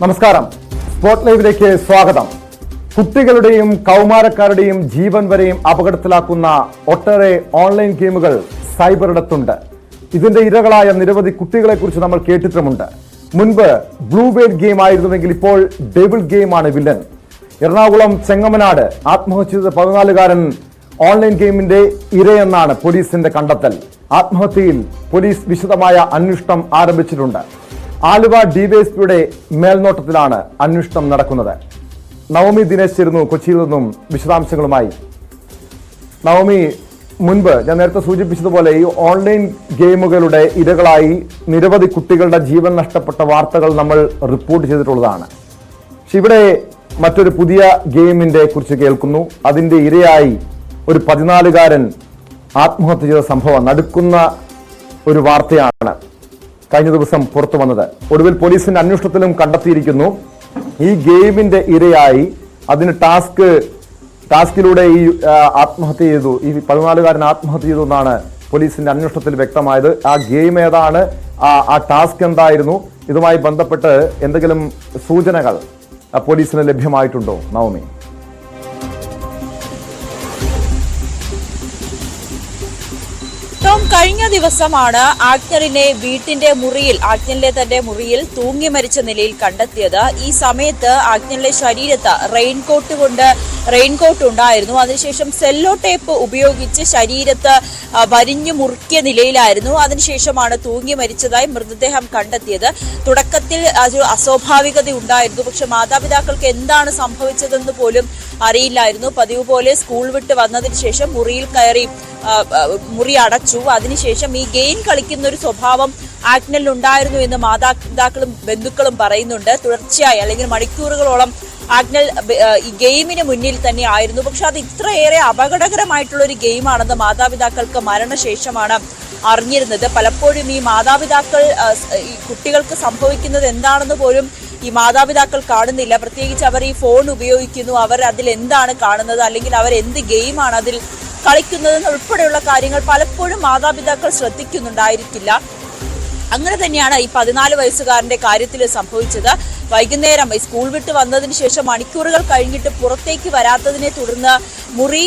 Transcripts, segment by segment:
നമസ്കാരം. സ്പോട്ട് ലൈവിലേക്ക് സ്വാഗതം. കുട്ടികളുടെയും കൗമാരക്കാരുടെയും ജീവൻ വരെയും അപകടത്തിലാക്കുന്ന ഒട്ടേറെ ഓൺലൈൻ ഗെയിമുകൾ സൈബറിടത്തുണ്ട് ഇതിന്റെ ഇരകളായ നിരവധി കുട്ടികളെക്കുറിച്ച് നമ്മൾ കേട്ടിട്ടുമുണ്ട്. മുൻപ് ബ്ലൂ വെയിൽ ഗെയിം ആയിരുന്നുവെങ്കിൽ ഇപ്പോൾ ഡെവിൾ ഗെയിമാണ് വില്ലൻ. എറണാകുളം ചെങ്ങമനാട് ആത്മഹത്യ ചെയ്ത പതിനാലുകാരൻ ഓൺലൈൻ ഗെയിമിന്റെ ഇരയെന്നാണ് പോലീസിന്റെ കണ്ടെത്തൽ. ആത്മഹത്യയിൽ പോലീസ് വിശദമായ അന്വേഷണം ആരംഭിച്ചിട്ടുണ്ട്. ആലുവ ഡിവൈഎസ്പിയുടെ മേൽനോട്ടത്തിലാണ് അന്വേഷണം നടക്കുന്നത്. നവമി ദിനേശ് ചേരുന്നു കൊച്ചിയിൽ നിന്നും വിശദാംശങ്ങളുമായി. നവമി മുൻപ് ഞാൻ നേരത്തെ സൂചിപ്പിച്ചതുപോലെ ഈ ഓൺലൈൻ ഗെയിമുകളുടെ ഇരകളായി നിരവധി കുട്ടികളുടെ ജീവൻ നഷ്ടപ്പെട്ട വാർത്തകൾ നമ്മൾ റിപ്പോർട്ട് ചെയ്തിട്ടുള്ളതാണ്. പക്ഷെ ഇവിടെ മറ്റൊരു പുതിയ ഗെയിമിന്റെ കുറിച്ച് കേൾക്കുന്നു. അതിന്റെ ഇരയായി ഒരു പതിനാലുകാരൻ ആത്മഹത്യ ചെയ്ത സംഭവം നടക്കുന്ന ഒരു വാർത്തയാണ്. കഴിഞ്ഞ ദിവസം പുറത്തു വന്നത്. ഒടുവിൽ പോലീസിന്റെ അന്വേഷണത്തിലും കണ്ടെത്തിയിരിക്കുന്നു. ഈ ഗെയിമിന്റെ ഇരയായി അതിന് ടാസ്ക് ടാസ്കിലൂടെ ഈ ആത്മഹത്യ ചെയ്തു. ഈ പതിനാലുകാരൻ ആത്മഹത്യ ചെയ്തു എന്നാണ് പോലീസിന്റെ അന്വേഷണത്തിൽ വ്യക്തമായത്. ആ ഗെയിം ഏതാണ്? ആ ടാസ്ക് എന്തായിരുന്നു? ഇതുമായി ബന്ധപ്പെട്ട് എന്തെങ്കിലും സൂചനകൾ പോലീസിന് ലഭ്യമായിട്ടുണ്ടോ നവമി? ടോം കഴിഞ്ഞ ദിവസമാണ് ആക്ടറിനെ വീട്ടിന്റെ മുറിയിൽ ആക്ടറിലെ തന്റെ മുറിയിൽ തൂങ്ങി മരിച്ച നിലയിൽ കണ്ടെത്തിയത്. ഈ സമയത്ത് ആക്ടറിലെ ശരീരത്ത് റെയിൻകോട്ട് കൊണ്ട് റെയിൻകോട്ട് ഉണ്ടായിരുന്നു. അതിനുശേഷം സെല്ലോ ടേപ്പ് ഉപയോഗിച്ച് ശരീരത്ത് വരിഞ്ഞു മുറുക്കിയ നിലയിലായിരുന്നു. അതിനുശേഷമാണ് തൂങ്ങി മരിച്ചതായി മൃതദേഹം കണ്ടെത്തിയത്. തുടക്കത്തിൽ ഒരു അസ്വാഭാവികത ഉണ്ടായിരുന്നു. പക്ഷെ മാതാപിതാക്കൾക്ക് എന്താണ് സംഭവിച്ചതെന്ന് പോലും അറിയില്ലായിരുന്നു. പതിവ് പോലെ സ്കൂൾ വിട്ട് വന്നതിന് ശേഷം മുറിയിൽ കയറി മുറി അടച്ചു. അതിനുശേഷം ഈ ഗെയിം കളിക്കുന്ന ഒരു സ്വഭാവം ആക്നലിൽ ഉണ്ടായിരുന്നു എന്ന് മാതാപിതാക്കളും ബന്ധുക്കളും പറയുന്നുണ്ട്. തുടർച്ചയായി അല്ലെങ്കിൽ മണിക്കൂറുകളോളം ആഗ്നൽ ഈ ഗെയിമിന് മുന്നിൽ തന്നെ ആയിരുന്നു. പക്ഷെ അത് ഇത്രയേറെ അപകടകരമായിട്ടുള്ള ഒരു ഗെയിമാണെന്ന് മാതാപിതാക്കൾക്ക് മരണശേഷമാണ് അറിഞ്ഞിരുന്നത്. പലപ്പോഴും ഈ മാതാപിതാക്കൾ ഈ കുട്ടികൾക്ക് സംഭവിക്കുന്നത് എന്താണെന്ന് പോലും ഈ മാതാപിതാക്കൾ കാണുന്നില്ല. പ്രത്യേകിച്ച് അവർ ഈ ഫോൺ ഉപയോഗിക്കുന്നു. അവർ അതിൽ എന്താണ് കാണുന്നത്? അല്ലെങ്കിൽ അവർ എന്ത് ഗെയിമാണ് അതിൽ കളിക്കുന്നത് ഉൾപ്പെടെയുള്ള കാര്യങ്ങൾ പലപ്പോഴും മാതാപിതാക്കൾ ശ്രദ്ധിക്കുന്നുണ്ടായിരിക്കില്ല. അങ്ങനെ തന്നെയാണ് ഈ പതിനാല് വയസ്സുകാരന്റെ കാര്യത്തിൽ സംഭവിച്ചത്. വൈകുന്നേരം സ്കൂൾ വിട്ട് വന്നതിന് ശേഷം മണിക്കൂറുകൾ കഴിഞ്ഞിട്ട് പുറത്തേക്ക് വരാത്തതിനെ തുടർന്ന് മുറി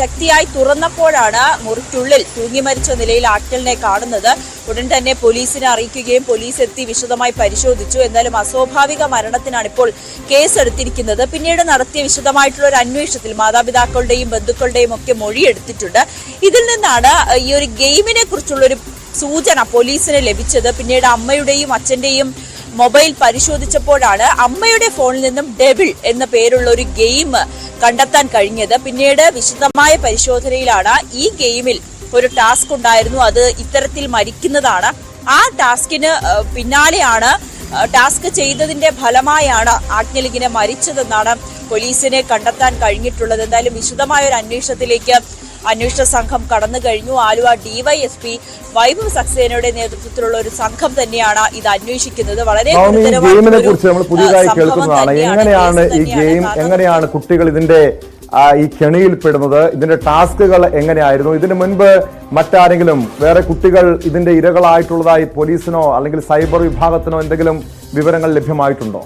ശക്തിയായി തുറന്നപ്പോഴാണ് മുറിക്കുള്ളിൽ തൂങ്ങി മരിച്ച നിലയിൽ ആറ്റലിനെ കാണുന്നത്. ഉടൻ തന്നെ പോലീസിനെ അറിയിക്കുകയും പോലീസ് എത്തി വിശദമായി പരിശോധിച്ചു. എന്നാലും അസ്വാഭാവിക മരണത്തിനാണ് ഇപ്പോൾ കേസെടുത്തിരിക്കുന്നത്. പിന്നീട് നടത്തിയ വിശദമായിട്ടുള്ള ഒരു അന്വേഷണത്തിൽ മാതാപിതാക്കളുടെയും ബന്ധുക്കളുടെയും ഒക്കെ മൊഴിയെടുത്തിട്ടുണ്ട്. ഇതിൽ നിന്നാണ് ഈ ഒരു ഗെയിമിനെ കുറിച്ചുള്ള ഒരു സൂചന പോലീസിന് ലഭിച്ചത്. പിന്നീട് അമ്മയുടെയും അച്ഛന്റെയും മൊബൈൽ പരിശോധിച്ചപ്പോഴാണ് അമ്മയുടെ ഫോണിൽ നിന്നും ഡെബിൾ എന്ന പേരുള്ള ഒരു ഗെയിം കണ്ടെത്താൻ കഴിഞ്ഞത്. പിന്നീട് വിശദമായ പരിശോധനയിലാണ് ഈ ഗെയിമിൽ ഒരു ടാസ്ക് ഉണ്ടായിരുന്നു. അത് ഇത്തരത്തിൽ മരിക്കുന്നതാണ്. ആ ടാസ്കിന് പിന്നാലെയാണ് ടാസ്ക് ചെയ്തതിന്റെ ഫലമായാണ് ആജ്ഞലിങ്ങിനെ മരിച്ചതെന്നാണ് പോലീസിനെ കണ്ടെത്താൻ കഴിഞ്ഞിട്ടുള്ളത്. എന്തായാലും വിശദമായ ഒരു അന്വേഷണത്തിലേക്ക് അന്വേഷണ സംഘം കടന്നു കഴിഞ്ഞു. ആലുവ ഡിവൈഎസ്പി വൈഭവ് സക്സേനയുടെ നേതൃത്വത്തിലുള്ള ഒരു സംഘം തന്നെയാണ് ഇത് അന്വേഷിക്കുന്നത്. വളരെ ഗെയിമിനെ കുറിച്ച് നമ്മൾ പുതിയതായി കേൾക്കുന്നതാണ് എങ്ങനെയാണ് ഈ ഗെയിം എങ്ങനെയാണ് കുട്ടികൾ ഇതിന്റെ ഈ കെണിയിൽപ്പെടുന്നത്? ഇതിന്റെ ടാസ്കുകൾ എങ്ങനെയായിരുന്നു? ഇതിന് മുൻപ് മറ്റാരെങ്കിലും വേറെ കുട്ടികൾ ഇതിന്റെ ഇരകളായിട്ടുള്ളതായി പോലീസിനോ അല്ലെങ്കിൽ സൈബർ വിഭാഗത്തിനോ എന്തെങ്കിലും വിവരങ്ങൾ ലഭ്യമായിട്ടുണ്ടോ?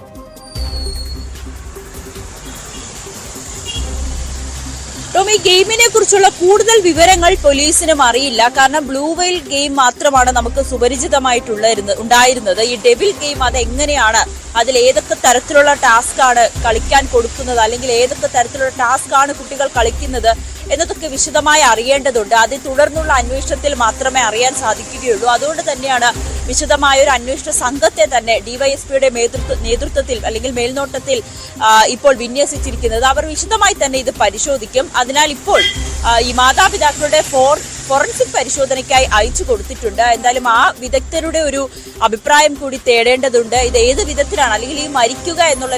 ഈ ഗെയിമിനെ കുറിച്ചുള്ള കൂടുതൽ വിവരങ്ങൾ പോലീസിനും അറിയില്ല. കാരണം ബ്ലൂ വെയിൽ ഗെയിം മാത്രമാണ് നമുക്ക് സുപരിചിതമായിട്ടുള്ള ഉണ്ടായിരുന്നത്. ഈ ഡെബിൾ ഗെയിം അത് എങ്ങനെയാണ് അതിൽ ഏതൊക്കെ തരത്തിലുള്ള ടാസ്ക് ആണ് കളിക്കാൻ കൊടുക്കുന്നത്? അല്ലെങ്കിൽ ഏതൊക്കെ തരത്തിലുള്ള ടാസ്ക് ആണ് കുട്ടികൾ കളിക്കുന്നത്? എന്നതൊക്കെ വിശദമായി അറിയേണ്ടതുണ്ട്. അതിൽ തുടർന്നുള്ള അന്വേഷണത്തിൽ മാത്രമേ അറിയാൻ സാധിക്കുകയുള്ളൂ. അതുകൊണ്ട് തന്നെയാണ് വിശദമായ ഒരു അന്വേഷണ സംഘത്തെ തന്നെ ഡിവൈഎസ്പിയുടെ നേതൃത്വത്തിൽ അല്ലെങ്കിൽ മേൽനോട്ടത്തിൽ ഇപ്പോൾ വിന്യസിച്ചിരിക്കുന്നത്. അവർ വിശദമായി തന്നെ ഇത് പരിശോധിക്കും. അതിനാൽ ഇപ്പോൾ ഈ മാതാപിതാക്കളുടെ ഫോർ ഫോറൻസിക് പരിശോധനയ്ക്കായി അയച്ചു കൊടുത്തിട്ടുണ്ട്. എന്തായാലും ആ വിദഗ്ധരുടെ ഒരു അഭിപ്രായം കൂടി തേടേണ്ടതുണ്ട്. ഇത് ഏത് വിധത്തിലാണ്? അല്ലെങ്കിൽ ഈ മരിക്കുക എന്നുള്ള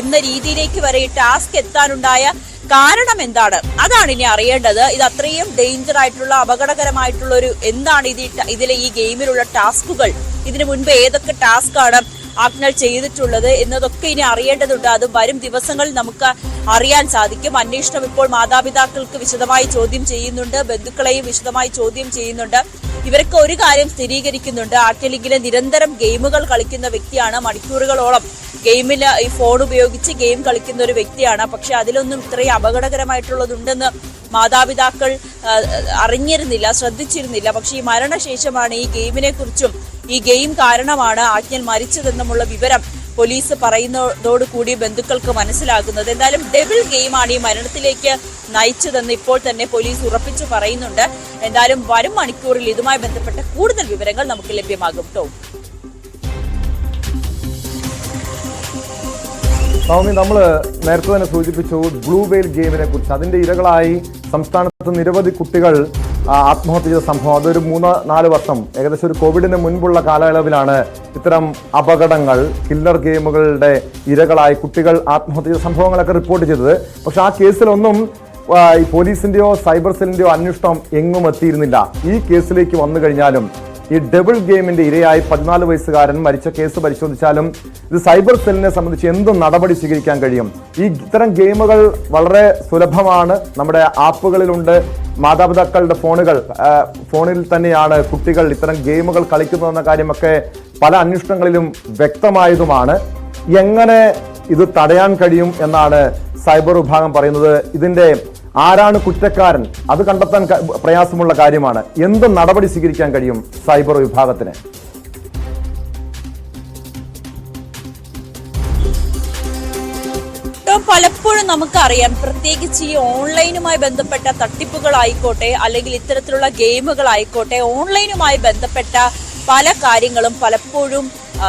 എന്ന രീതിയിലേക്ക് വരെ ടാസ്ക് എത്താനുണ്ടായ കാരണം എന്താണ്? അതാണ് ഇനി അറിയേണ്ടത്. ഇത് അത്രയും ഡേഞ്ചർ ആയിട്ടുള്ള അപകടകരമായിട്ടുള്ള ഒരു എന്താണ് ഇത് ഇതിലെ ഈ ഗെയിമിലുള്ള ടാസ്കുകൾ? ഇതിനു മുൻപ് ഏതൊക്കെ ടാസ്ക് ആണ് ആഗ്നൽ ചെയ്തിട്ടുള്ളത് എന്നതൊക്കെ ഇനി അറിയേണ്ടതുണ്ട്. അത് വരും ദിവസങ്ങളിൽ നമുക്ക് അറിയാൻ സാധിക്കും. അന്വേഷണം ഇപ്പോൾ മാതാപിതാക്കൾക്ക് വിശദമായി ചോദ്യം ചെയ്യുന്നുണ്ട്. ബന്ധുക്കളെയും വിശദമായി ചോദ്യം ചെയ്യുന്നുണ്ട്. ഇവരൊക്കെ ഒരു കാര്യം സ്ഥിരീകരിക്കുന്നുണ്ട്. ആർട്ടിലിംഗിലെ നിരന്തരം ഗെയിമുകൾ കളിക്കുന്ന വ്യക്തിയാണ് മണിക്കൂറുകളോളം ഗെയിമിൽ ഈ ഫോൺ ഉപയോഗിച്ച് ഗെയിം കളിക്കുന്ന ഒരു വ്യക്തിയാണ്. പക്ഷെ അതിലൊന്നും ഇത്രയും അപകടകരമായിട്ടുള്ളതുണ്ടെന്ന് മാതാപിതാക്കൾ അറിഞ്ഞിരുന്നില്ല ശ്രദ്ധിച്ചിരുന്നില്ല. പക്ഷെ ഈ മരണശേഷമാണ് ഈ ഗെയിമിനെ കുറിച്ചും ഈ ഗെയിം കാരണമാണ് ആജ്ഞൻ മരിച്ചതെന്നുമുള്ള വിവരം പോലീസ് പറയുന്നതോടുകൂടി ബന്ധുക്കൾക്ക് മനസ്സിലാകുന്നത്. എന്തായാലും ഡബിൾ ഗെയിമാണ് ഈ മരണത്തിലേക്ക് നയിച്ചതെന്ന് ഇപ്പോൾ തന്നെ പോലീസ് ഉറപ്പിച്ചു പറയുന്നുണ്ട്. എന്തായാലും വരും മണിക്കൂറിൽ ഇതുമായി ബന്ധപ്പെട്ട കൂടുതൽ വിവരങ്ങൾ നമുക്ക് ലഭ്യമാകും. കേട്ടോ നവമി നമ്മൾ നേരത്തെ തന്നെ സൂചിപ്പിച്ചു ബ്ലൂ വെയിൽ ഗെയിമിനെ കുറിച്ച് അതിന്റെ ഇരകളായി സംസ്ഥാനത്ത് നിരവധി കുട്ടികൾ ആത്മഹത്യ ചെയ്ത സംഭവം. അതൊരു മൂന്ന് നാല് വർഷം ഏകദേശം ഒരു കോവിഡിന് മുൻപുള്ള കാലയളവിലാണ് ഇത്തരം അപകടങ്ങൾ കില്ലർ ഗെയിമുകളുടെ ഇരകളായി കുട്ടികൾ ആത്മഹത്യ ചെയ്ത സംഭവങ്ങളൊക്കെ റിപ്പോർട്ട് ചെയ്തത്. പക്ഷെ ആ കേസിലൊന്നും പോലീസിന്റെയോ സൈബർ സെല്ലിന്റെയോ അന്വേഷണം എങ്ങും എത്തിയിരുന്നില്ല. ഈ കേസിലേക്ക് വന്നു കഴിഞ്ഞാലും ഈ ഡബിൾ ഗെയിമിന്റെ ഇരയായി പതിനാല് വയസ്സുകാരൻ മരിച്ച കേസ് പരിശോധിച്ചാലും ഇത് സൈബർ സെല്ലിനെ സംബന്ധിച്ച് എന്ത് നടപടി സ്വീകരിക്കാൻ കഴിയും? ഈ ഇത്തരം ഗെയിമുകൾ വളരെ സുലഭമാണ്. നമ്മുടെ ആപ്പുകളിലുണ്ട്. മാതാപിതാക്കളുടെ ഫോണുകൾ ഫോണിൽ തന്നെയാണ് കുട്ടികൾ ഇത്തരം ഗെയിമുകൾ കളിക്കുന്നതെന്ന കാര്യമൊക്കെ പല അന്വേഷണങ്ങളിലും വ്യക്തമായതുമാണ്. എങ്ങനെ ഇത് തടയാൻ കഴിയും എന്നാണ് സൈബർ വിഭാഗം പറയുന്നത്. ഇതിന്റെ ആരാണ് കുറ്റക്കാരൻ? അത് കണ്ടെത്താൻ പ്രയാസമുള്ള കാര്യമാണ്. എന്ത് നടപടി സ്വീകരിക്കാൻ കഴിയും സൈബർ വിഭാഗത്തിന്? പലപ്പോഴും നമുക്കറിയാം പ്രത്യേകിച്ച് ഈ ഓൺലൈനുമായി ബന്ധപ്പെട്ട തട്ടിപ്പുകളായിക്കോട്ടെ അല്ലെങ്കിൽ ഇത്തരത്തിലുള്ള ഗെയിമുകളായിക്കോട്ടെ ഓൺലൈനുമായി ബന്ധപ്പെട്ട പല കാര്യങ്ങളും പലപ്പോഴും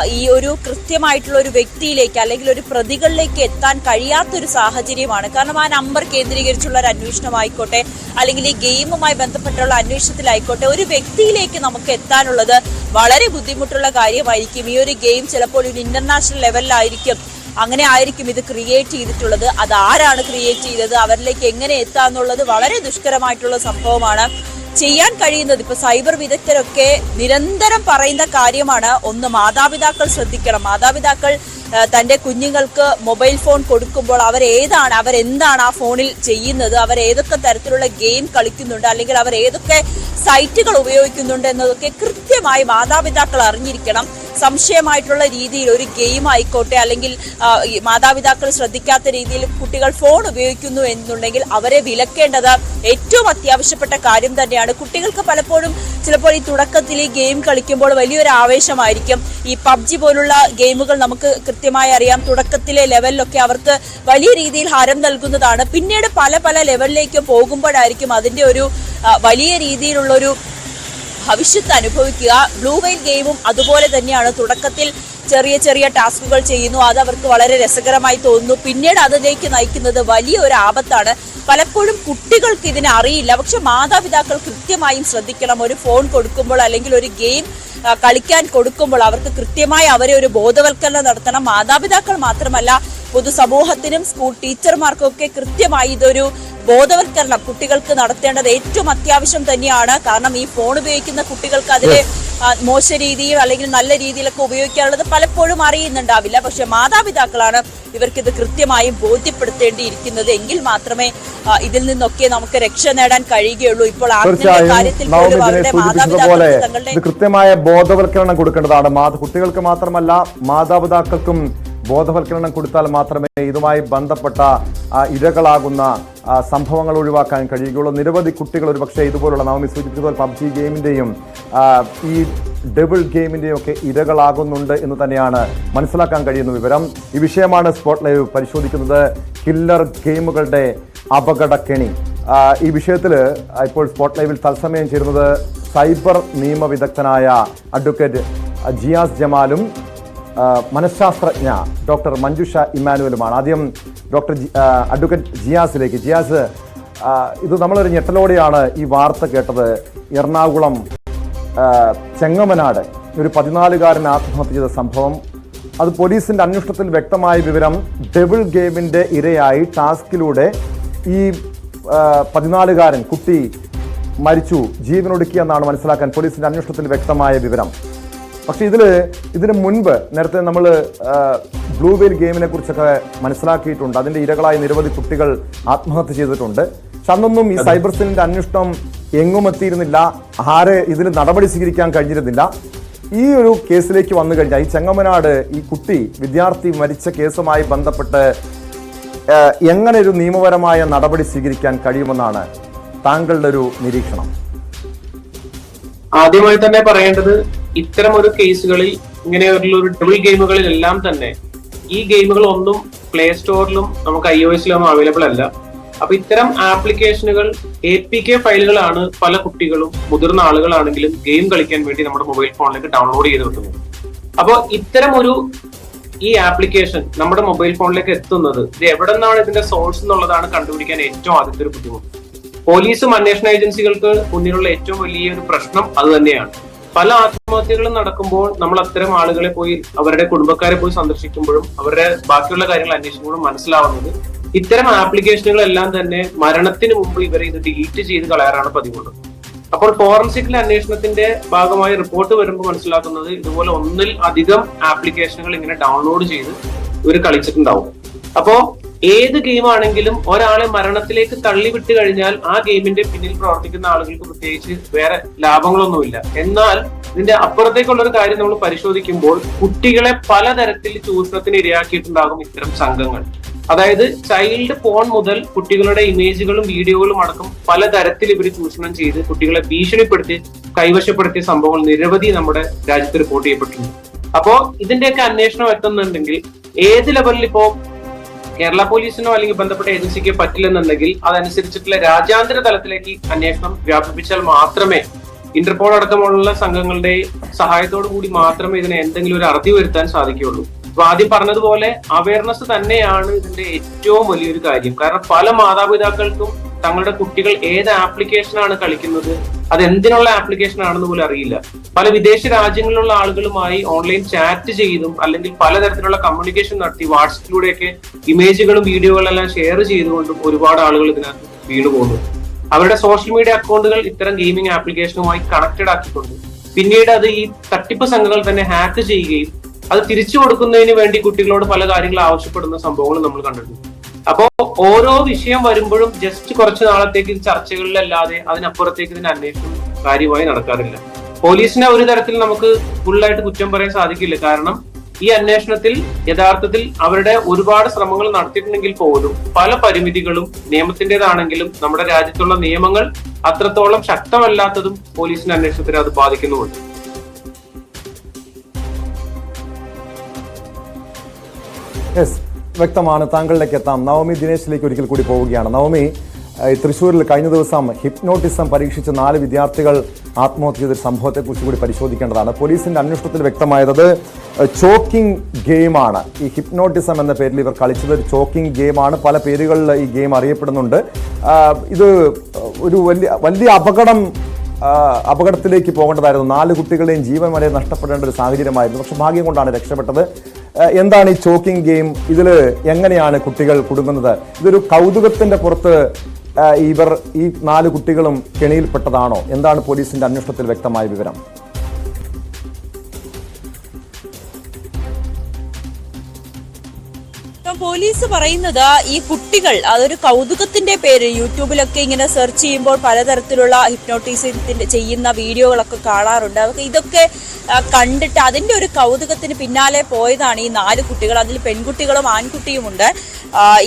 ഈ ഒരു കൃത്യമായിട്ടുള്ള ഒരു വ്യക്തിയിലേക്ക് അല്ലെങ്കിൽ ഒരു പ്രതികളിലേക്ക് എത്താൻ കഴിയാത്തൊരു സാഹചര്യമാണ്. കാരണം ആ നമ്പർ കേന്ദ്രീകരിച്ചുള്ള ഒരു അന്വേഷണമായിക്കോട്ടെ അല്ലെങ്കിൽ ഈ ഗെയിമുമായി ബന്ധപ്പെട്ടുള്ള അന്വേഷണത്തിലായിക്കോട്ടെ ഒരു വ്യക്തിയിലേക്ക് നമുക്ക് എത്താനുള്ളത് വളരെ ബുദ്ധിമുട്ടുള്ള കാര്യമായിരിക്കും. ഈ ഒരു ഗെയിം ചിലപ്പോൾ ഒരു ഇന്റർനാഷണൽ ലെവലിലായിരിക്കും. അങ്ങനെ ആയിരിക്കും ഇത് ക്രിയേറ്റ് ചെയ്തിട്ടുള്ളത്. അത് ആരാണ് ക്രിയേറ്റ് ചെയ്തത്? അവരിലേക്ക് എങ്ങനെ എത്താന്നുള്ളത് വളരെ ദുഷ്കരമായിട്ടുള്ള സംഭവമാണ്. ചെയ്യാൻ കഴിയുന്നത്? ഇപ്പൊ സൈബർ വിദഗ്ധരൊക്കെ നിരന്തരം പറയുന്ന കാര്യമാണ് ഒന്ന് മാതാപിതാക്കൾ ശ്രദ്ധിക്കണം. മാതാപിതാക്കൾ തന്റെ കുഞ്ഞുങ്ങൾക്ക് മൊബൈൽ ഫോൺ കൊടുക്കുമ്പോൾ അവർ ഏതാണ് അവർ എന്താണ് ആ ഫോണിൽ ചെയ്യുന്നത് അവർ ഏതൊക്കെ തരത്തിലുള്ള ഗെയിം കളിക്കുന്നുണ്ട് അല്ലെങ്കിൽ അവർ ഏതൊക്കെ സൈറ്റുകൾ ഉപയോഗിക്കുന്നുണ്ട് എന്നതൊക്കെ കൃത്യമായി മാതാപിതാക്കൾ അറിഞ്ഞിരിക്കണം. സംശയമായിട്ടുള്ള രീതിയിൽ ഒരു ഗെയിം ആയിക്കോട്ടെ അല്ലെങ്കിൽ മാതാപിതാക്കൾ ശ്രദ്ധിക്കാത്ത രീതിയിൽ കുട്ടികൾ ഫോൺ ഉപയോഗിക്കുന്നു എന്നുണ്ടെങ്കിൽ അവരെ വിലക്കേണ്ടത് ഏറ്റവും അത്യാവശ്യപ്പെട്ട കാര്യം തന്നെയാണ്. കുട്ടികൾക്ക് പലപ്പോഴും ചിലപ്പോൾ ഈ തുടക്കത്തിൽ ഈ ഗെയിം കളിക്കുമ്പോൾ വലിയൊരു ആവേശമായിരിക്കും. ഈ പബ്ജി പോലുള്ള ഗെയിമുകൾ നമുക്ക് കൃത്യമായി അറിയാം. തുടക്കത്തിലെ ലെവലിലൊക്കെ അവർക്ക് വലിയ രീതിയിൽ ഹരം നൽകുന്നതാണ്. പിന്നീട് പല പല ലെവലിലേക്ക് പോകുമ്പോഴായിരിക്കും അതിന്റെ ഒരു വലിയ രീതിയിലുള്ളൊരു ഭവിഷ്യത്ത് അനുഭവിക്കുക. ബ്ലൂ വെയിൽ ഗെയിമും അതുപോലെ തന്നെയാണ്. തുടക്കത്തിൽ ചെറിയ ചെറിയ ടാസ്കുകൾ ചെയ്യുന്നു. അത് അവർക്ക് വളരെ രസകരമായി തോന്നുന്നു. പിന്നീട് അതിലേക്ക് നയിക്കുന്നത് വലിയ ഒരു ആപത്താണ്. പലപ്പോഴും കുട്ടികൾക്ക് ഇതിനെ അറിയില്ല. പക്ഷെ മാതാപിതാക്കൾ കൃത്യമായും ശ്രദ്ധിക്കണം. ഒരു ഫോൺ കൊടുക്കുമ്പോൾ അല്ലെങ്കിൽ ഒരു ഗെയിം കളിക്കാൻ കൊടുക്കുമ്പോൾ അവർക്ക് കൃത്യമായി അവരെ ഒരു ബോധവൽക്കരണം നടത്തണം. മാതാപിതാക്കൾ മാത്രമല്ല പൊതുസമൂഹത്തിനും സ്കൂൾ ടീച്ചർമാർക്കും ഒക്കെ കൃത്യമായി ഇതൊരു ബോധവൽക്കരണം കുട്ടികൾക്ക് നടത്തേണ്ടത് ഏറ്റവും അത്യാവശ്യം തന്നെയാണ്. കാരണം ഈ ഫോൺ ഉപയോഗിക്കുന്ന കുട്ടികൾക്ക് അതിലെ മോശ രീതിയിൽ അല്ലെങ്കിൽ നല്ല രീതിയിലൊക്കെ ഉപയോഗിക്കാനുള്ളത് പലപ്പോഴും അറിയുന്നുണ്ടാവില്ല. പക്ഷെ മാതാപിതാക്കളാണ് ഇവർക്കിത് ഇത് കൃത്യമായും ബോധ്യപ്പെടുത്തേണ്ടിയിരിക്കുന്നത്. എങ്കിൽ മാത്രമേ ഇതിൽ നിന്നൊക്കെ നമുക്ക് രക്ഷ നേടാൻ കഴിയുകയുള്ളൂ. ഇപ്പോൾ കാര്യത്തിൽ പോലും അവരുടെ തങ്ങളുടെ കൃത്യമായ ബോധവൽക്കരണം കൊടുക്കേണ്ടതാണ്. കുട്ടികൾക്ക് മാത്രമല്ല മാതാപിതാക്കൾക്കും ബോധവൽക്കരണം കൊടുത്താൽ മാത്രമേ ഇതുമായി ബന്ധപ്പെട്ട ഇരകളാകുന്ന സംഭവങ്ങൾ ഒഴിവാക്കാൻ കഴിയുകയുള്ളൂ. നിരവധി കുട്ടികൾ ഒരുപക്ഷെ ഇതുപോലുള്ള നവമി സൂചിപ്പിച്ചതുപോലെ പബ്ജി ഗെയിമിന്റെയും ഈ ഡബിൾ ഗെയിമിന്റെയും ഒക്കെ ഇരകളാകുന്നുണ്ട് എന്ന് തന്നെയാണ് മനസ്സിലാക്കാൻ കഴിയുന്ന വിവരം. ഈ വിഷയമാണ് സ്പോട്ട് ലൈവ് പരിശോധിക്കുന്നത്. കില്ലർ ഗെയിമുകളുടെ അപകടക്കെണി. ഈ വിഷയത്തിൽ ഇപ്പോൾ സ്പോട്ട് ലൈവിൽ തത്സമയം ചേരുന്നത് സൈബർ നിയമവിദഗ്ധനായ അഡ്വക്കേറ്റ് ജിയാസ് ജമാലും മനഃശാസ്ത്രജ്ഞ ഡോക്ടർ മഞ്ജുഷ ഇമാനുവലുമാണ് ആദ്യം ഡോക്ടർ അഡ്വക്കേറ്റ് ജിയാസിലേക്ക്. ജിയാസ് ഇത് നമ്മളൊരു ഞെട്ടലോടെയാണ് ഈ വാർത്ത കേട്ടത്. എറണാകുളം ചെങ്ങമനാട് ഒരു പതിനാലുകാരൻ ആത്മഹത്യ ചെയ്ത സംഭവം. അത് പോലീസിന്റെ അന്വേഷണത്തിൽ വ്യക്തമായ വിവരം ഡബിൾ ഗെയിമിന്റെ ഇരയായി ടാസ്കിലൂടെ ഈ പതിനാലുകാരൻ കുട്ടി മരിച്ചു. ജീവനൊടുക്കിയെന്നാണ് മനസ്സിലാക്കാൻ പോലീസിന്റെ അന്വേഷണത്തിൽ വ്യക്തമായ വിവരം. പക്ഷെ ഇതിൽ ഇതിന് മുൻപ് നേരത്തെ നമ്മൾ ബ്ലൂ വെയിൽ ഗെയിമിനെ കുറിച്ചൊക്കെ മനസ്സിലാക്കിയിട്ടുണ്ട്. അതിന്റെ ഇരകളായ നിരവധി കുട്ടികൾ ആത്മഹത്യ ചെയ്തിട്ടുണ്ട്. പക്ഷെ അന്നൊന്നും ഈ സൈബർ സെല്ലിന്റെ അന്വേഷണം എങ്ങും എത്തിയിരുന്നില്ല. ആരെ ഇതിന് നടപടി സ്വീകരിക്കാൻ കഴിഞ്ഞിരുന്നില്ല. ഈ ഒരു കേസിലേക്ക് വന്നു കഴിഞ്ഞാൽ ഈ ചെങ്ങമനാട് ഈ കുട്ടി വിദ്യാർത്ഥി മരിച്ച കേസുമായി ബന്ധപ്പെട്ട് എങ്ങനെ ഒരു നിയമപരമായ നടപടി സ്വീകരിക്കാൻ കഴിയുമെന്നാണ് താങ്കളുടെ ഒരു നിരീക്ഷണം. ആദ്യമായി തന്നെ പറയേണ്ടത് ഇത്തരം ഒരു കേസുകളിൽ ഇങ്ങനെയുള്ള ഒരു ഡബിൾ ഗെയിമുകളിലെല്ലാം തന്നെ ഈ ഗെയിമുകൾ ഒന്നും പ്ലേ സ്റ്റോറിലും നമുക്ക് ഐ ഒ എസിലൊന്നും അവൈലബിൾ അല്ല. അപ്പൊ ഇത്തരം ആപ്ലിക്കേഷനുകൾ എ പി കെ ഫയലുകളാണ് പല കുട്ടികളും മുതിർന്ന ആളുകളാണെങ്കിലും ഗെയിം കളിക്കാൻ വേണ്ടി നമ്മുടെ മൊബൈൽ ഫോണിലേക്ക് ഡൗൺലോഡ് ചെയ്ത് വെക്കുന്നത്. അപ്പോൾ ഇത്തരം ഒരു ഈ ആപ്ലിക്കേഷൻ നമ്മുടെ മൊബൈൽ ഫോണിലേക്ക് എത്തുന്നത് ഇത് എവിടെ നിന്നാണ് ഇതിന്റെ സോഴ്സ് എന്നുള്ളതാണ് കണ്ടുപിടിക്കാൻ ഏറ്റവും ആദ്യത്തെ ഒരു ബുദ്ധിമുട്ട്. പോലീസും അന്വേഷണ ഏജൻസികൾക്ക് മുന്നിലുള്ള ഏറ്റവും വലിയ ഒരു പ്രശ്നം അത് തന്നെയാണ്. പല ആത്മഹത്യകളും നടക്കുമ്പോൾ നമ്മൾ അത്തരം ആളുകളെ പോയി അവരുടെ കുടുംബക്കാരെ പോയി സന്ദർശിക്കുമ്പോഴും അവരുടെ ബാക്കിയുള്ള കാര്യങ്ങൾ അന്വേഷിക്കുമ്പോഴും മനസ്സിലാവുന്നത് ഇത്തരം ആപ്ലിക്കേഷനുകളെല്ലാം തന്നെ മരണത്തിന് മുമ്പ് ഇവരെ ഇത് ഡിലീറ്റ് ചെയ്ത് കളയാറാണ് പതിവുള്ളത്. അപ്പോൾ ഫോറൻസിക്കിലെ അന്വേഷണത്തിന്റെ ഭാഗമായി റിപ്പോർട്ട് വരുമ്പോൾ മനസ്സിലാക്കുന്നത് ഇതുപോലെ ഒന്നിൽ അധികം ആപ്ലിക്കേഷനുകൾ ഇങ്ങനെ ഡൗൺലോഡ് ചെയ്ത് ഇവർ കളിച്ചിട്ടുണ്ടാവും. അപ്പോ ഏത് ഗെയിമാണെങ്കിലും ഒരാളെ മരണത്തിലേക്ക് തള്ളിവിട്ട് കഴിഞ്ഞാൽ ആ ഗെയിമിന്റെ പിന്നിൽ പ്രവർത്തിക്കുന്ന ആളുകൾക്ക് പ്രത്യേകിച്ച് വേറെ ലാഭങ്ങളൊന്നുമില്ല. എന്നാൽ ഇതിന്റെ അപ്പുറത്തേക്കുള്ള ഒരു കാര്യം നമ്മൾ പരിശോധിക്കുമ്പോൾ കുട്ടികളെ പലതരത്തിൽ ചൂഷണത്തിന് ഇരയാക്കിയിട്ടുണ്ടാകും ഇത്തരം സംഘങ്ങൾ. അതായത് ചൈൽഡ് ഫോൺ മുതൽ കുട്ടികളുടെ ഇമേജുകളും വീഡിയോകളും അടക്കം പലതരത്തിൽ ഇവർ ചൂഷണം ചെയ്ത് കുട്ടികളെ ഭീഷണിപ്പെടുത്തി കൈവശപ്പെടുത്തിയ സംഭവങ്ങൾ നിരവധി നമ്മുടെ രാജ്യത്ത് റിപ്പോർട്ട് ചെയ്യപ്പെട്ടിട്ടുണ്ട്. അപ്പോ ഇതിന്റെയൊക്കെ അന്വേഷണം എത്തുന്നുണ്ടെങ്കിൽ ഏത് ലെവലിൽ ഇപ്പോ കേരള പോലീസിനോ അല്ലെങ്കിൽ ബന്ധപ്പെട്ട ഏജൻസിക്കോ പറ്റില്ലെന്നുണ്ടെങ്കിൽ അതനുസരിച്ചിട്ടുള്ള രാജ്യാന്തര തലത്തിലേക്ക് അന്വേഷണം വ്യാപിപ്പിച്ചാൽ മാത്രമേ ഇന്റർപോൾ അടക്കമുള്ള സംഘങ്ങളുടെ സഹായത്തോടു കൂടി മാത്രമേ ഇതിനെ എന്തെങ്കിലും ഒരു അറുതി വരുത്താൻ സാധിക്കുകയുള്ളൂ. അപ്പൊ ആദ്യം പറഞ്ഞതുപോലെ അവയർനെസ് തന്നെയാണ് ഇതിന്റെ ഏറ്റവും വലിയൊരു കാര്യം. കാരണം പല മാതാപിതാക്കൾക്കും തങ്ങളുടെ കുട്ടികൾ ഏത് ആപ്ലിക്കേഷനാണ് കളിക്കുന്നത് അത് എന്തിനുള്ള ആപ്ലിക്കേഷൻ ആണെന്ന് പോലും അറിയില്ല. പല വിദേശ രാജ്യങ്ങളിലുള്ള ആളുകളുമായി ഓൺലൈൻ ചാറ്റ് ചെയ്തും അല്ലെങ്കിൽ പലതരത്തിലുള്ള കമ്മ്യൂണിക്കേഷൻ നടത്തി വാട്സപ്പിലൂടെയൊക്കെ ഇമേജുകളും വീഡിയോകളും എല്ലാം ഷെയർ ചെയ്തുകൊണ്ടും ഒരുപാട് ആളുകൾ ഇതിനകത്ത് വീണു പോകുന്നു. അവരുടെ സോഷ്യൽ മീഡിയ അക്കൗണ്ടുകൾ ഇത്തരം ഗെയിമിംഗ് ആപ്ലിക്കേഷനുമായി കണക്റ്റഡ് ആക്കിക്കൊണ്ട് പിന്നീട് അത് ഈ തട്ടിപ്പ് സംഘങ്ങൾ തന്നെ ഹാക്ക് ചെയ്യുകയും അത് തിരിച്ചു കൊടുക്കുന്നതിന് വേണ്ടി കുട്ടികളോട് പല കാര്യങ്ങൾ ആവശ്യപ്പെടുന്ന സംഭവങ്ങൾ നമ്മൾ കണ്ടിട്ടുണ്ട്. അപ്പോ ഓരോ വിഷയം വരുമ്പോഴും ജസ്റ്റ് കുറച്ച് നാളത്തേക്ക് ചർച്ചകളിലല്ലാതെ അതിനപ്പുറത്തേക്ക് ഇതിന് അന്വേഷണം കാര്യമായി നടക്കാറില്ല. പോലീസിനെ ഒരു തരത്തിൽ നമുക്ക് ഫുള്ളായിട്ട് കുറ്റം പറയാൻ സാധിക്കില്ല. കാരണം ഈ അന്വേഷണത്തിൽ യഥാർത്ഥത്തിൽ അവരുടെ ഒരുപാട് ശ്രമങ്ങൾ നടത്തിയിട്ടുണ്ടെങ്കിൽ പോലും പല പരിമിതികളും നിയമത്തിന്റേതാണെങ്കിലും നമ്മുടെ രാജ്യത്തുള്ള നിയമങ്ങൾ അത്രത്തോളം ശക്തമല്ലാത്തതും പോലീസിന്റെ അന്വേഷണത്തിന് അത് ബാധിക്കുന്നുമുണ്ട്. യെസ് വ്യക്തമാണ്. താങ്കളിലേക്ക് എത്താം നവമി ദിനേശിലേക്ക് ഒരിക്കൽ കൂടി പോവുകയാണ്. നവമി തൃശ്ശൂരിൽ കഴിഞ്ഞ ദിവസം ഹിപ്നോട്ടിസം പരീക്ഷിച്ച നാല് വിദ്യാർത്ഥികൾ ആത്മഹത്യ ചെയ്ത സംഭവത്തെക്കുറിച്ച് കൂടി പരിശോധിക്കേണ്ടതാണ്. പോലീസിന്റെ അന്വേഷണത്തിൽ വ്യക്തമായത് ചോക്കിംഗ് ഗെയിമാണ്. ഈ ഹിപ്നോട്ടിസം എന്ന പേരിൽ ഇവർ കളിച്ചത് ഒരു ചോക്കിംഗ് ഗെയിമാണ്. പല പേരുകളിൽ ഈ ഗെയിം അറിയപ്പെടുന്നുണ്ട്. ഇത് ഒരു വലിയ വലിയ അപകടം അപകടത്തിലേക്ക് പോകേണ്ടതായിരുന്നു. നാല് കുട്ടികളുടെയും ജീവൻ വരെ നഷ്ടപ്പെടേണ്ട ഒരു സാഹചര്യമായിരുന്നു. പക്ഷെ ഭാഗ്യം കൊണ്ടാണ് രക്ഷപ്പെട്ടത്. എന്താണ് ഈ ചോക്കിംഗ് ഗെയിം? ഇതിൽ എങ്ങനെയാണ് കുട്ടികൾ കുടുങ്ങുന്നത്? ഇതൊരു കൗതുകത്തിന്റെ പുറത്ത് ഇവർ ഈ നാല് കുട്ടികളും കെണിയിൽപ്പെട്ടതാണോ? എന്താണ് പോലീസിന്റെ അന്വേഷണത്തിൽ വ്യക്തമായ വിവരം? പോലീസ് പറയുന്നത് ഈ കുട്ടികൾ അതൊരു കൗതുകത്തിന്റെ പേര്. യൂട്യൂബിലൊക്കെ ഇങ്ങനെ സെർച്ച് ചെയ്യുമ്പോൾ പലതരത്തിലുള്ള ഹിപ്നോട്ടിസത്തിന്റെ ചെയ്യുന്ന വീഡിയോകളൊക്കെ കാണാറുണ്ട്. അതൊക്കെ ഇതൊക്കെ കണ്ടിട്ട് അതിന്റെ ഒരു കൗതുകത്തിന് പിന്നാലെ പോയതാണ് ഈ നാല് കുട്ടികൾ. അതിൽ പെൺകുട്ടികളും ആൺകുട്ടിയുമുണ്ട്.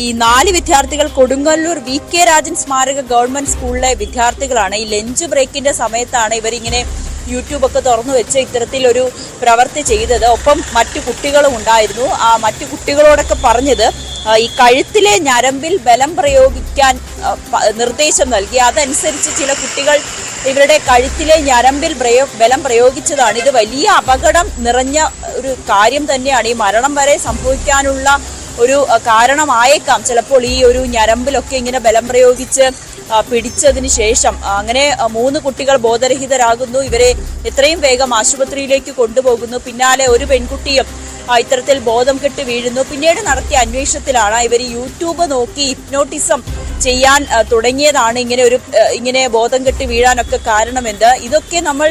ഈ നാല് വിദ്യാർത്ഥികൾ കൊടുങ്ങല്ലൂർ വി കെ രാജൻ സ്മാരക ഗവൺമെന്റ് സ്കൂളിലെ വിദ്യാർത്ഥികളാണ്. ഈ ലഞ്ച് ബ്രേക്കിന്റെ സമയത്താണ് ഇവരിങ്ങനെ യൂട്യൂബ് ഒക്കെ തുറന്നു വെച്ച് ഇത്തരത്തിലൊരു പ്രവൃത്തി ചെയ്തത്. ഒപ്പം മറ്റു കുട്ടികളും ഉണ്ടായിരുന്നു. ആ മറ്റു കുട്ടികളോടൊക്കെ പറഞ്ഞത് ഈ കഴുത്തിലെ ഞരമ്പിൽ ബലം പ്രയോഗിക്കാൻ നിർദ്ദേശം നൽകി. അതനുസരിച്ച് ചില കുട്ടികൾ ഇവരുടെ കഴുത്തിലെ ഞരമ്പിൽ പ്രയോ ബലം പ്രയോഗിച്ചതാണ്. ഇത് വലിയ അപകടം നിറഞ്ഞ ഒരു കാര്യം തന്നെയാണ്. ഈ മരണം വരെ സംഭവിക്കാനുള്ള ഒരു കാരണമായേക്കാം. ചിലപ്പോൾ ഈ ഒരു ഞരമ്പിലൊക്കെ ഇങ്ങനെ ബലം പ്രയോഗിച്ച് പിടിച്ചതിന് ശേഷം അങ്ങനെ മൂന്ന് കുട്ടികൾ ബോധരഹിതരാകുന്നു. ഇവരെ എത്രയും വേഗം ആശുപത്രിയിലേക്ക് കൊണ്ടുപോകുന്നു. പിന്നാലെ ഒരു പെൺകുട്ടിയും ഇത്തരത്തിൽ ബോധം കെട്ട് വീഴുന്നു. പിന്നീട് നടത്തിയ അന്വേഷണത്തിലാണ് ഇവർ യൂട്യൂബ് നോക്കി ഹിപ്നോട്ടിസം ചെയ്യാൻ തുടങ്ങിയതാണ് ഇങ്ങനെ ഒരു ഇങ്ങനെ ബോധം കെട്ട് വീഴാനൊക്കെ കാരണമെന്ന് ഇതൊക്കെ നമ്മൾ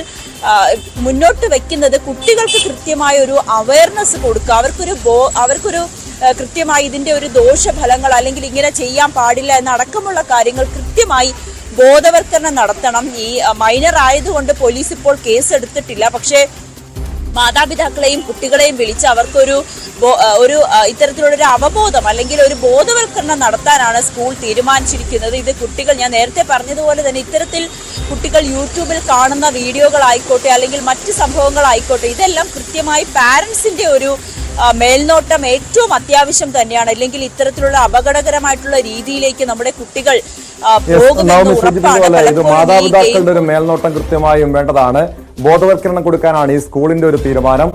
മുന്നോട്ട് വെക്കുന്നത് കുട്ടികൾക്ക് കൃത്യമായ ഒരു അവയർനെസ് കൊടുക്കുക. അവർക്കൊരു ബോ അവർക്കൊരു കൃത്യമായി ഇതിന്റെ ഒരു ദോഷഫലങ്ങൾ അല്ലെങ്കിൽ ഇങ്ങനെ ചെയ്യാൻ പാടില്ല എന്നടക്കമുള്ള കാര്യങ്ങൾ കൃത്യമായി ബോധവൽക്കരണം നടത്തണം. ഈ മൈനർ ആയതുകൊണ്ട് പോലീസ് ഇപ്പോൾ കേസ് എടുത്തിട്ടില്ല പക്ഷേ മാതാപിതാക്കളെയും കുട്ടികളെയും വിളിച്ച് അവർക്കൊരു ഒരു ഇത്തരത്തിലുള്ളൊരു അവബോധം അല്ലെങ്കിൽ ഒരു ബോധവൽക്കരണം നടത്താനാണ് സ്കൂൾ തീരുമാനിച്ചിരിക്കുന്നത്. ഇത് കുട്ടികൾ ഞാൻ നേരത്തെ പറഞ്ഞതുപോലെ തന്നെ ഇത്തരത്തിൽ കുട്ടികൾ യൂട്യൂബിൽ കാണുന്ന വീഡിയോകളായിക്കോട്ടെ അല്ലെങ്കിൽ മറ്റ് സംഭവങ്ങളായിക്കോട്ടെ ഇതെല്ലാം കൃത്യമായി പാരൻസിന്റെ ഒരു മേൽനോട്ടം ഏറ്റവും അത്യാവശ്യം തന്നെയാണ്. അല്ലെങ്കിൽ ഇത്തരത്തിലുള്ള അപകടകരമായിട്ടുള്ള രീതിയിലേക്ക് നമ്മുടെ കുട്ടികൾ മാതാപിതാക്കളുടെ ഒരു മേൽനോട്ടം കൃത്യമായും വേണ്ടതാണ്. ബോധവൽക്കരണം കൊടുക്കാനാണ് ഈ സ്കൂളിന്റെ ഒരു തീരുമാനം.